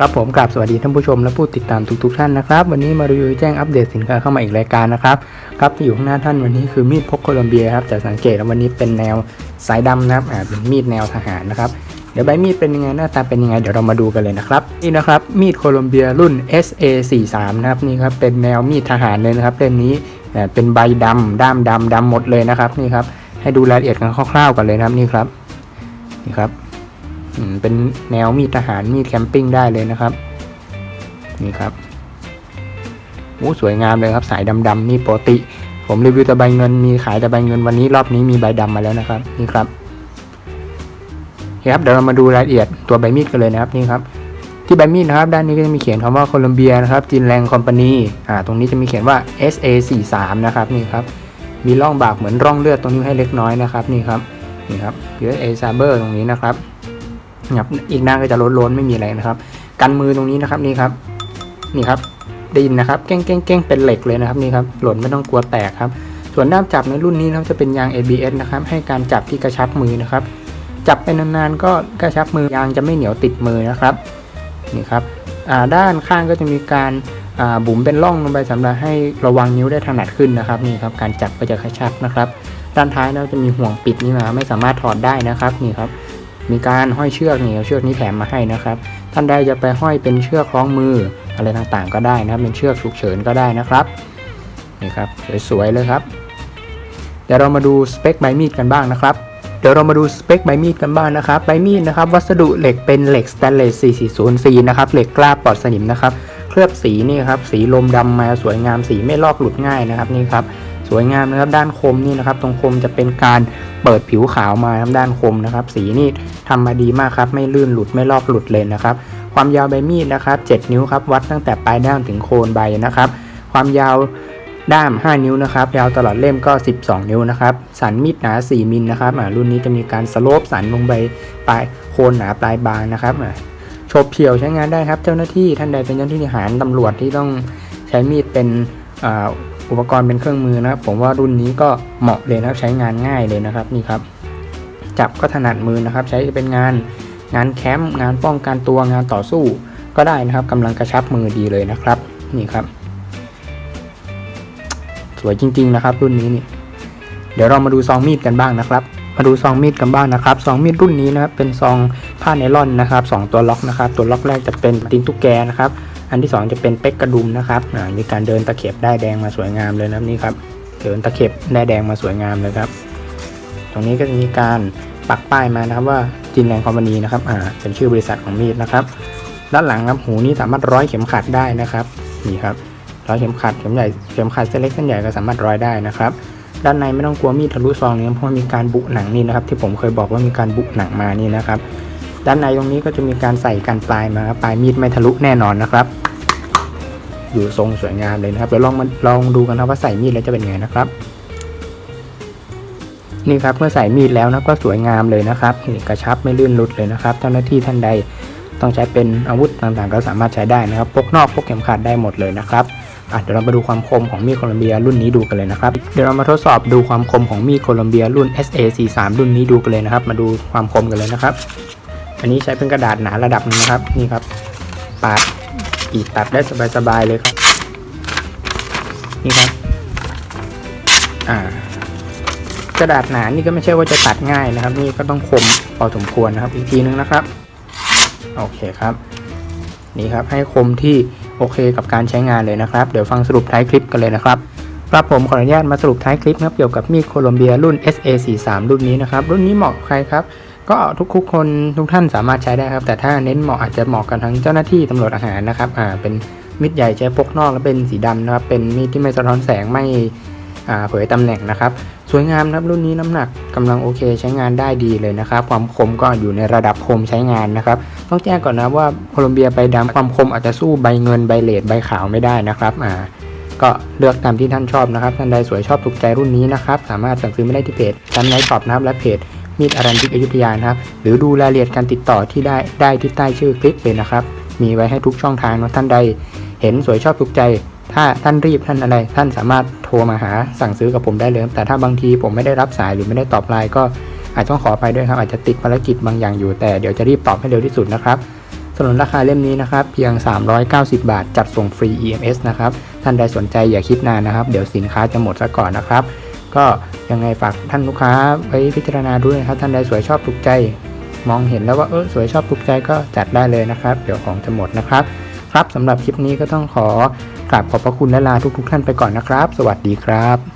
ครับผมกราบสวัสดีท่านผู้ชมและผู้ติดตามทุกๆท่านนะครับ วันนี้มารีวิวแจ้งอัปเดตสินค้าเข้ามาอีกรายการนะครับครับที่อยู่ข้างหน้าท่านวันนี้คือมีดพกโคลอมเบียครับจะสังเกตว่าวันนี้เป็นแนวสายดำนะครับอ่าเป็นมีดแนวทหารนะครับเดี๋ยวใบมีดเป็นยังไงหน้าตาเป็นยังไงเดี๋ยวเรามาดูกันเลยนะครับนี่นะครับมีดโคลอมเบียรุ่น SA43 นะครับนี่ครับเป็นแนวมีดทหารเลยนะครับเล่มนี้อ่าเป็นใบดำด้ามดำดำหมดเลยนะครับนี่ครับให้ดูรายละเอียดกันคร่าวๆกันเลยนะครับนี่ครับนี่ครับ เป็นแนวมีดทหารมีดแคมปิ้งได้เลยนะครับ นี่ครับโอ้สวยงามเลยครับ สายดำๆนี่ปกติ ผมรีวิวแต่ใบเงินมีขายแต่ใบเงินวันนี้รอบนี้มีใบดำมาแล้วนะครับ นี่ครับคครับเดี๋ยวเรามาดูรายละเอียดตัวใบมีดกันเลยนะครับนี่ครับ ที่ใบมีดนะครับด้านนี้ก็จะมีเขียนคำว่าโคลอมเบียนะครับจินแรงคอมพานีอ่าตรงนี้จะมีเขียนว่า SA43 นะครับนี่ครับมีร่องบากเหมือนร่องเลือดตรงนี้ให้เล็กน้อยนะครับนี่ครับนี่ครับ USA Saber ตรงนี้นะครับ นะครับอีกหน้าก็จะล้นๆไม่มีอะไรนะครับกันมือตรงนี้นะครับนี่ครับนี่ครับได้ยินนะครับเก้งเก้งเก้งเป็นเหล็กเลยนะครับนี่ครับหล่นไม่ต้องกลัวแตกครับ ส่วนด้ามจับในรุ่นนี้นะครับจะเป็นยาง ABS นะครับให้การจับที่กระชับมือนะครับ จับไปนานๆก็กระชับมือยางจะไม่เหนียวติดมือนะครับนี่ครับด้านข้างก็จะมีการบุ๋มเป็นร่องลงไปสำหรับให้ระวังนิ้วได้ถนัดขึ้นนะครับนี่ครับการจับก็จะกระชับนะครับ ด้านท้ายเราจะมีห่วงปิดนี่มาไม่สามารถถอดได้นะครับนี่ครับ มีการห้อยเชือกนี่เอาเชือกนี้แถมมาให้นะครับ ท่านใดจะไปห้อยเป็นเชือกคล้องมืออะไรต่างๆ ก็ได้นะครับ เป็นเชือกฉุกเฉินก็ได้นะครับนี่ครับสวยๆเลยครับ เดี๋ยวเรามาดูสเปคใบมีดกันบ้างนะครับเดี๋ยวเรามาดูสเปคใบมีดกันบ้างนะครับใบมีดนะครับวัสดุเหล็กเป็นเหล็กสแตนเลส 440C นะครับเหล็กกล้าปลอดสนิมนะครับ เคลือบสีนี่ครับสีลมดำมาสวยงามสีไม่ลอกหลุดง่ายนะครับนี่ครับ สวยงามนะครับด้านคมนี่นะครับตรงคมจะเป็นการเปิดผิวขาวมาครับด้านคมนะครับ สีนี่ทำมาดีมากครับไม่ลื่นหลุดไม่ลอกหลุดเลยนะครับ ความยาวใบมีดนะครับ 7 นิ้วครับวัดตั้งแต่ปลายด้ามถึงโคนใบนะครับ ความยาวด้าม 5 นิ้วนะครับยาวตลอดเล่มก็ 12 นิ้วนะครับ สันมีดหนา 4 มิลนะครับรุ่นนี้จะมีการสโลปสันลงไปปลายโคนหนาปลายบางนะครับอ่าโฉบเฉียวใช้งานได้ครับ เจ้าหน้าที่ท่านใดเป็นเจ้าหน้าที่ทหารตำรวจที่ต้องใช้มีดเป็น อุปกรณ์เป็นเครื่องมือนะครับ ผมว่ารุ่นนี้ก็เหมาะเลยนะครับใช้งานง่ายเลยนะครับนี่ครับ จับก็ถนัดมือนะครับ ใช้เป็นงานงานแคมป์งานป้องกันตัวงานต่อสู้ ก็ได้นะครับกำลังกระชับมือดีเลยนะครับ นี่ครับ สวยจริง ๆ นะครับ รุ่นนี้นี่เดี๋ยวเรามาดูซองมีดกันบ้างนะครับ มาดูซองมีดกันบ้างนะครับซองมีดรุ่นนี้นะครับเป็นซองผ้าไนลอนนะครับสองตัวล็อกนะครับ ตัวล็อกแรกจะเป็นตีนตุ๊กแกนะครับ อันที่ 2 จะเป็นเป็กกระดุมนะครับอ่ามีการเดินตะเข็บได้แดงมาสวยงามเลยนะครับนี่ครับเดินตะเข็บได้แดงมาสวยงามเลยครับ ตรงนี้ก็จะมีการปักป้ายมานะครับว่าจินแรงคอมพานีนะครับอ่าเป็นชื่อบริษัทของมีดนะครับ ด้านหลังครับหูนี่สามารถร้อยเข็มขัดได้นะครับนี่ครับร้อยเข็มขัดเข็มใหญ่เข็มขัดเส้นเล็กเส้นใหญ่ก็สามารถร้อยได้นะครับด้านในไม่ต้องกลัวมีดทะลุซองนี้เพราะมีการบุหนังนี่นะครับ ที่ผมเคยบอกว่ามีการบุหนังมานี่นะครับ ด้านในตรงนี้ก็จะมีการใส่กันปลายมาปลายมีดไม่ทะลุแน่นอนนะครับ อยู่ทรงสวยงามเลยนะครับเดี๋ยวลองมาลองดูกันนะว่าใส่มีดแล้วจะเป็นไงนะครับ นี่ครับเมื่อใส่มีดแล้วนะก็สวยงามเลยนะครับนี่กระชับไม่ลื่นหลุดเลยนะครับ เจ้าหน้าที่ท่านใดต้องใช้เป็นอาวุธต่างๆ ก็สามารถใช้ได้นะครับพกนอกพกเข็มขัดได้หมดเลยนะครับอะเดี๋ยวเรามาดูความคมของมีดโคลัมเบียรุ่นนี้ดูกันเลยนะครับ เดี๋ยวเรามาทดสอบดูความคมของมีดโคลัมเบียรุ่น SA43 รุ่นนี้ดูกันเลยนะครับ มาดูความคมกันเลยนะครับ อันนี้ใช้เป็นกระดาษหนาระดับหนึงนะครับนี่ครับปาดกรีดตัดได้สบายๆเลยครับ นี่ครับ อ่ากระดาษหนานี่ก็ไม่ใช่ว่าจะตัดง่ายนะครับ นี่ก็ต้องคมพอสมควรนะครับ อีกทีนึงนะครับ โอเคครับ นี่ครับให้คมที่โอเคกับการใช้งานเลยนะครับ เดี๋ยวฟังสรุปท้ายคลิปกันเลยนะครับครับผมขออนุญาตมาสรุปท้ายคลิปนะครับเกี่ยวกับมีดโคลอมเบียรุ่น SA43 รุ่นนี้นะครับ รุ่นนี้เหมาะกับใครครับ ก็ทุกๆคนทุกท่านสามารถใช้ได้ครับ แต่ถ้าเน้นเหมาะอาจจะเหมาะกันทั้งเจ้าหน้าที่ตำรวจอาหารนะครับอ่าเป็นมีดใหญ่ใช้พกนอกและเป็นสีดำนะครับ เป็นมีดที่ไม่สะท้อนแสงไม่อ่าเผยตำแหน่งนะครับ สวยงามครับรุ่นนี้น้ำหนักกำลังโอเคใช้งานได้ดีเลยนะครับ ความคมก็อยู่ในระดับคมใช้งานนะครับ ต้องแจ้งก่อนนะว่าโคลอมเบียใบดำความคมอาจจะสู้ใบเงินใบเลดใบขาวไม่ได้นะครับอ่าก็เลือกตามที่ท่านชอบนะครับท่านใดสวยชอบถูกใจรุ่นนี้นะครับ สามารถสั่งซื้อไม่ได้ที่เพจดันไนช็อปนะครับและเพจ มีดอารันจิกอยุธยานะครับ หรือดูรายละเอียดการติดต่อที่ได้ได้ที่ใต้ชื่อคลิปเลยนะครับ มีไว้ให้ทุกช่องทางนะท่านใด เห็นสวยชอบถูกใจ ถ้าท่านรีบท่านอะไร ท่านสามารถโทรมาหาสั่งซื้อกับผมได้เลย แต่ถ้าบางทีผมไม่ได้รับสายหรือไม่ได้ตอบไลน์ก็อาจต้องขอไปด้วยครับอาจจะติดภารกิจบางอย่างอยู่แต่เดี๋ยวจะรีบตอบให้เร็วที่สุดนะครับสนนราคาเล่มนี้นะครับเพียง 390 บาท จัดส่งฟรี EMS นะครับ ท่านใดสนใจอย่าคิดนานนะครับ เดี๋ยวสินค้าจะหมดซะก่อนนะครับ ก็ยังไงฝากท่านลูกค้าไว้พิจารณาด้วยนะครับ ท่านใดสวยชอบถูกใจ มองเห็นแล้วว่าเออสวยชอบถูกใจก็จัดได้เลยนะครับ เดี๋ยวของจะหมดนะครับ ครับสำหรับคลิปนี้ก็ต้องขอกราบขอบพระคุณและลาทุกๆท่านไปก่อนนะครับ สวัสดีครับ